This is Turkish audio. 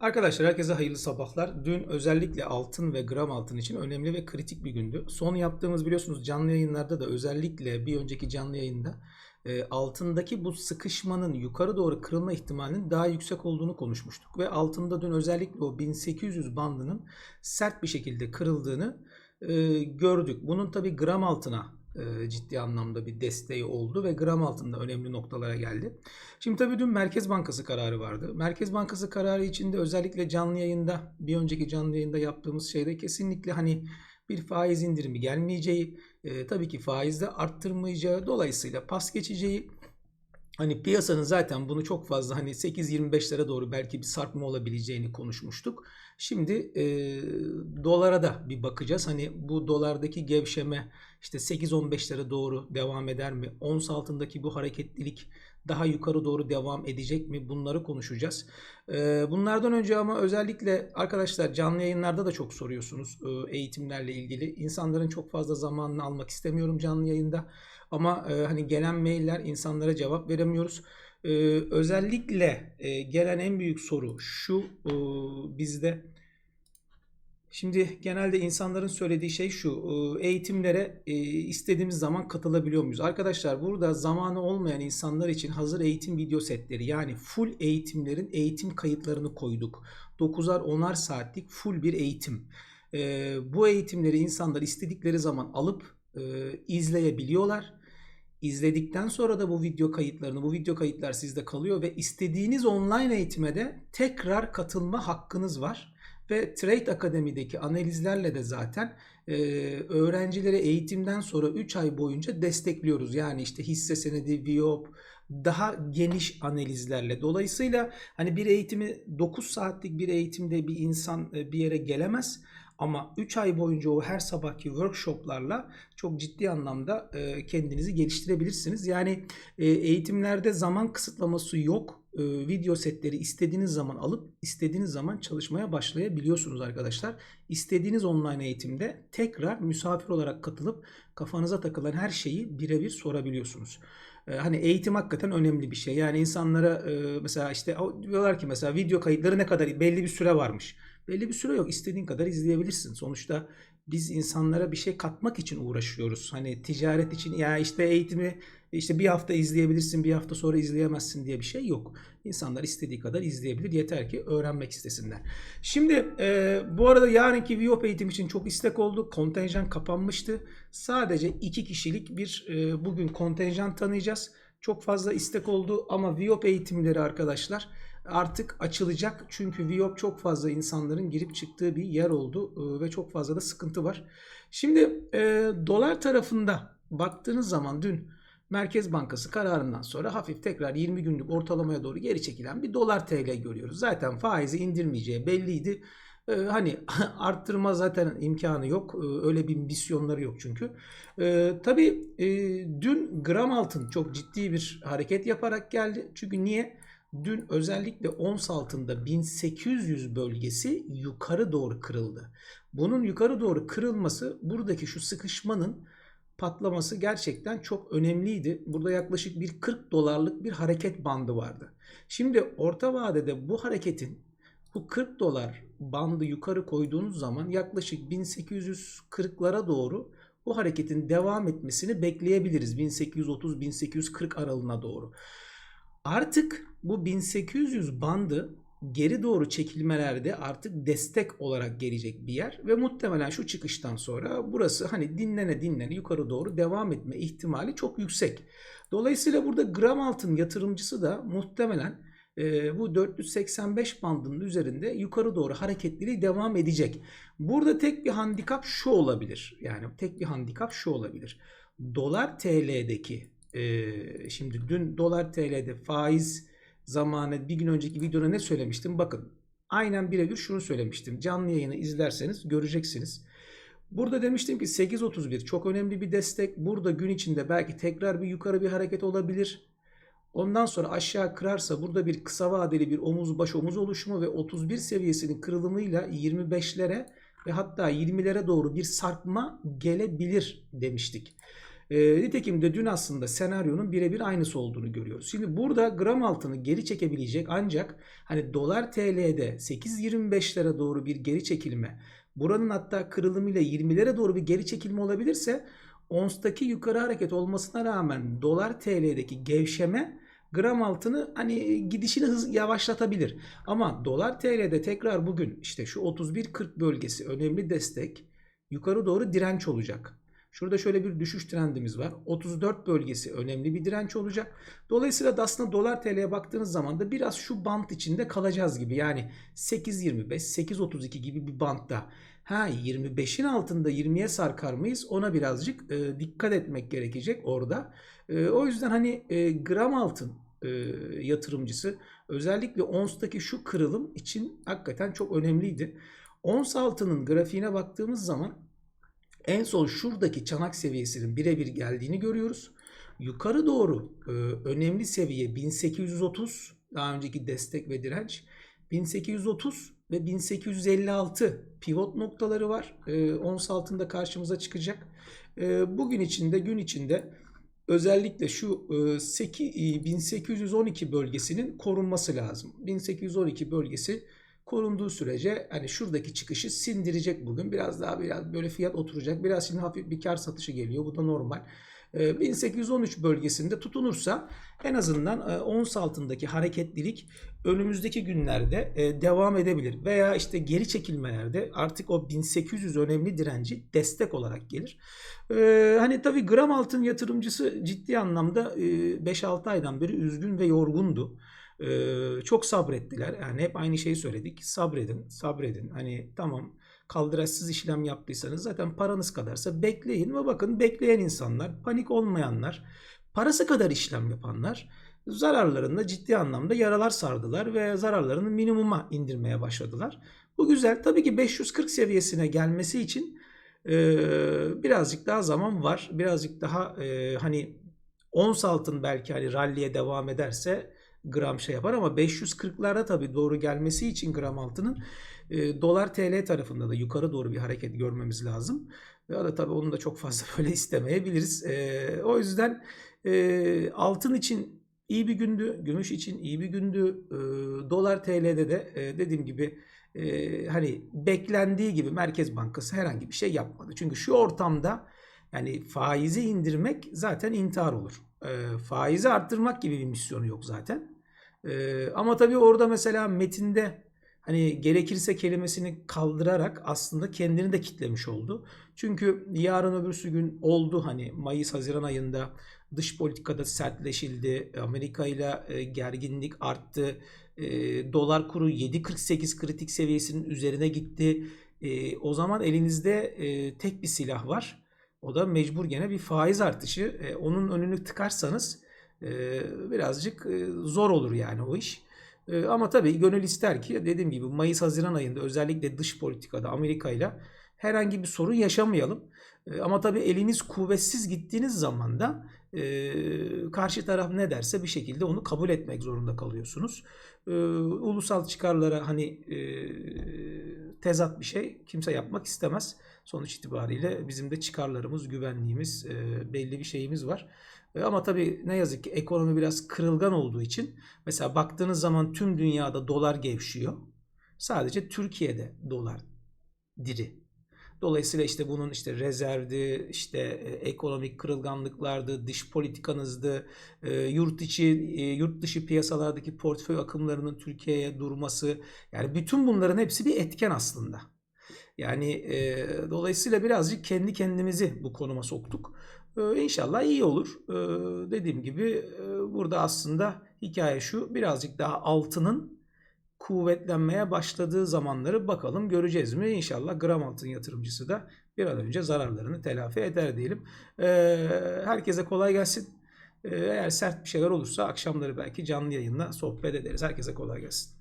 Arkadaşlar herkese hayırlı sabahlar. Dün özellikle altın ve gram altın için önemli ve kritik bir gündü. Son yaptığımız biliyorsunuz canlı yayınlarda da özellikle bir önceki canlı yayında e, altındaki bu sıkışmanın yukarı doğru kırılma ihtimalinin daha yüksek olduğunu konuşmuştuk. Ve altında dün özellikle o 1800 bandının sert bir şekilde kırıldığını e, gördük. Bunun tabi gram altına ciddi anlamda bir desteği oldu ve gram altında önemli noktalara geldi. Şimdi tabii dün Merkez Bankası kararı vardı. Merkez Bankası kararı içinde özellikle canlı yayında bir önceki canlı yayında yaptığımız şeyde kesinlikle hani bir faiz indirimi gelmeyeceği, e, tabii ki faizde arttırmayacağı, dolayısıyla pas geçeceği Hani piyasanın zaten bunu çok fazla hani 8.25'lere doğru belki bir sarkma olabileceğini konuşmuştuk. Şimdi e, dolara da bir bakacağız. Hani bu dolardaki gevşeme işte 8.15'lere doğru devam eder mi? Ons altındaki bu hareketlilik daha yukarı doğru devam edecek mi? Bunları konuşacağız. E, bunlardan önce ama özellikle arkadaşlar canlı yayınlarda da çok soruyorsunuz e, eğitimlerle ilgili. İnsanların çok fazla zamanını almak istemiyorum canlı yayında. Ama e, hani gelen mailler insanlara cevap veremiyoruz. E, özellikle e, gelen en büyük soru şu bizde. Şimdi genelde insanların söylediği şey şu e, eğitimlere e, istediğimiz zaman katılabiliyor muyuz? Arkadaşlar burada zamanı olmayan insanlar için hazır eğitim video setleri yani full eğitimlerin eğitim kayıtlarını koyduk. 9'ar 10'ar saatlik full bir eğitim. E, bu eğitimleri insanlar istedikleri zaman alıp izleyebiliyorlar. İzledikten sonra da bu video kayıtlarını, bu video kayıtlar sizde kalıyor ve istediğiniz online eğitime de tekrar katılma hakkınız var. Ve Trade Akademi'deki analizlerle de zaten e, öğrencilere eğitimden sonra 3 ay boyunca destekliyoruz. Yani işte hisse senedi, VIOP, daha geniş analizlerle. Dolayısıyla hani bir eğitimi 9 saatlik bir eğitimde bir insan e, bir yere gelemez. Ama 3 ay boyunca o her sabahki workshoplarla çok ciddi anlamda e, kendinizi geliştirebilirsiniz. Yani e, eğitimlerde zaman kısıtlaması yok. E, video setleri istediğiniz zaman alıp istediğiniz zaman çalışmaya başlayabiliyorsunuz arkadaşlar. İstediğiniz online eğitimde tekrar misafir olarak katılıp kafanıza takılan her şeyi birebir sorabiliyorsunuz hani eğitim hakikaten önemli bir şey. Yani insanlara mesela işte diyorlar ki mesela video kayıtları ne kadar belli bir süre varmış. Belli bir süre yok. İstediğin kadar izleyebilirsin. Sonuçta biz insanlara bir şey katmak için uğraşıyoruz. Hani ticaret için ya işte eğitimi işte bir hafta izleyebilirsin bir hafta sonra izleyemezsin diye bir şey yok. İnsanlar istediği kadar izleyebilir yeter ki öğrenmek istesinler. Şimdi e, bu arada yarınki VIOP eğitim için çok istek oldu. Kontenjan kapanmıştı. Sadece iki kişilik bir e, bugün kontenjan tanıyacağız. Çok fazla istek oldu ama VIOP eğitimleri arkadaşlar artık açılacak. Çünkü Viop çok fazla insanların girip çıktığı bir yer oldu e, ve çok fazla da sıkıntı var. Şimdi e, dolar tarafında baktığınız zaman dün Merkez Bankası kararından sonra hafif tekrar 20 günlük ortalamaya doğru geri çekilen bir dolar TL görüyoruz. Zaten faizi indirmeyeceği belliydi. Ee, hani arttırma zaten imkanı yok. Ee, öyle bir misyonları yok çünkü. Ee, tabii e, dün gram altın çok ciddi bir hareket yaparak geldi. Çünkü niye? Dün özellikle ons altında 1800 bölgesi yukarı doğru kırıldı. Bunun yukarı doğru kırılması buradaki şu sıkışmanın patlaması gerçekten çok önemliydi. Burada yaklaşık bir 40 dolarlık bir hareket bandı vardı. Şimdi orta vadede bu hareketin bu 40 dolar bandı yukarı koyduğunuz zaman yaklaşık 1840'lara doğru bu hareketin devam etmesini bekleyebiliriz. 1830-1840 aralığına doğru. Artık bu 1800 bandı geri doğru çekilmelerde artık destek olarak gelecek bir yer ve muhtemelen şu çıkıştan sonra burası hani dinlene dinlene yukarı doğru devam etme ihtimali çok yüksek. Dolayısıyla burada gram altın yatırımcısı da muhtemelen e, bu 485 bandının üzerinde yukarı doğru hareketliliği devam edecek. Burada tek bir handikap şu olabilir. Yani tek bir handikap şu olabilir. Dolar TL'deki e, şimdi dün dolar TL'de faiz zamanı bir gün önceki videoda ne söylemiştim? Bakın aynen birebir şunu söylemiştim. Canlı yayını izlerseniz göreceksiniz. Burada demiştim ki 8.31 çok önemli bir destek. Burada gün içinde belki tekrar bir yukarı bir hareket olabilir. Ondan sonra aşağı kırarsa burada bir kısa vadeli bir omuz baş omuz oluşumu ve 31 seviyesinin kırılımıyla 25'lere ve hatta 20'lere doğru bir sarkma gelebilir demiştik. E, nitekim de dün aslında senaryonun birebir aynısı olduğunu görüyoruz. Şimdi burada gram altını geri çekebilecek ancak hani dolar TL'de 8.25'lere doğru bir geri çekilme, buranın hatta kırılımıyla 20'lere doğru bir geri çekilme olabilirse onstaki yukarı hareket olmasına rağmen dolar TL'deki gevşeme gram altını hani gidişini hız yavaşlatabilir. Ama dolar TL'de tekrar bugün işte şu 31.40 bölgesi önemli destek yukarı doğru direnç olacak. Şurada şöyle bir düşüş trendimiz var. 34 bölgesi önemli bir direnç olacak. Dolayısıyla da aslında dolar TL'ye baktığınız zaman da biraz şu bant içinde kalacağız gibi. Yani 8.25, 8.32 gibi bir bantta. Ha 25'in altında 20'ye sarkar mıyız? Ona birazcık e, dikkat etmek gerekecek orada. E, o yüzden hani e, gram altın e, yatırımcısı özellikle onstaki şu kırılım için hakikaten çok önemliydi. Ons altının grafiğine baktığımız zaman en son şuradaki çanak seviyesinin birebir geldiğini görüyoruz. Yukarı doğru e, önemli seviye 1830 daha önceki destek ve direnç 1830 ve 1856 pivot noktaları var. E, ons altında karşımıza çıkacak. E, bugün içinde gün içinde özellikle şu e, 8, 1812 bölgesinin korunması lazım. 1812 bölgesi korunduğu sürece hani şuradaki çıkışı sindirecek bugün. Biraz daha biraz böyle fiyat oturacak. Biraz şimdi hafif bir kar satışı geliyor. Bu da normal. 1813 bölgesinde tutunursa en azından ons altındaki hareketlilik önümüzdeki günlerde devam edebilir. Veya işte geri çekilmelerde artık o 1800 önemli direnci destek olarak gelir. Hani tabii gram altın yatırımcısı ciddi anlamda 5-6 aydan beri üzgün ve yorgundu. Çok sabrettiler. Yani hep aynı şeyi söyledik. Sabredin, sabredin. Hani tamam kaldıraçsız işlem yaptıysanız zaten paranız kadarsa bekleyin ve bakın bekleyen insanlar, panik olmayanlar, parası kadar işlem yapanlar zararlarında ciddi anlamda yaralar sardılar ve zararlarını minimuma indirmeye başladılar. Bu güzel. Tabii ki 540 seviyesine gelmesi için e, birazcık daha zaman var. Birazcık daha e, hani ons altın belki hani ralliye devam ederse gram şey yapar ama 540'lara tabii doğru gelmesi için gram altının e, dolar TL tarafında da yukarı doğru bir hareket görmemiz lazım. Ya da tabii onu da çok fazla böyle istemeyebiliriz. E, o yüzden e, altın için iyi bir gündü, gümüş için iyi bir gündü. E, dolar TL'de de e, dediğim gibi e, hani beklendiği gibi Merkez Bankası herhangi bir şey yapmadı. Çünkü şu ortamda yani faizi indirmek zaten intihar olur. E, faizi arttırmak gibi bir misyonu yok zaten. Ee, ama tabii orada mesela metinde hani gerekirse kelimesini kaldırarak aslında kendini de kitlemiş oldu. Çünkü yarın öbürsü gün oldu hani Mayıs Haziran ayında dış politikada sertleşildi. Amerika ile e, gerginlik arttı. E, dolar kuru 7.48 kritik seviyesinin üzerine gitti. E, o zaman elinizde e, tek bir silah var. O da mecbur gene bir faiz artışı. E, onun önünü tıkarsanız birazcık zor olur yani o iş. Ama tabii gönül ister ki dediğim gibi Mayıs-Haziran ayında özellikle dış politikada Amerika ile herhangi bir sorun yaşamayalım. Ama tabii eliniz kuvvetsiz gittiğiniz zaman da karşı taraf ne derse bir şekilde onu kabul etmek zorunda kalıyorsunuz. Ulusal çıkarlara hani tezat bir şey kimse yapmak istemez. Sonuç itibariyle bizim de çıkarlarımız, güvenliğimiz, belli bir şeyimiz var. E, ama tabii ne yazık ki ekonomi biraz kırılgan olduğu için mesela baktığınız zaman tüm dünyada dolar gevşiyor. Sadece Türkiye'de dolar diri. Dolayısıyla işte bunun işte rezervdi, işte e, ekonomik kırılganlıklardı, dış politikanızdı, e, yurt içi, yurt dışı piyasalardaki portföy akımlarının Türkiye'ye durması. Yani bütün bunların hepsi bir etken aslında. Yani e, dolayısıyla birazcık kendi kendimizi bu konuma soktuk. E, inşallah iyi olur. E, dediğim gibi e, burada aslında hikaye şu birazcık daha altının kuvvetlenmeye başladığı zamanları bakalım göreceğiz mi? İnşallah gram altın yatırımcısı da bir an önce zararlarını telafi eder diyelim. E, herkese kolay gelsin. Eğer sert bir şeyler olursa akşamları belki canlı yayınla sohbet ederiz. Herkese kolay gelsin.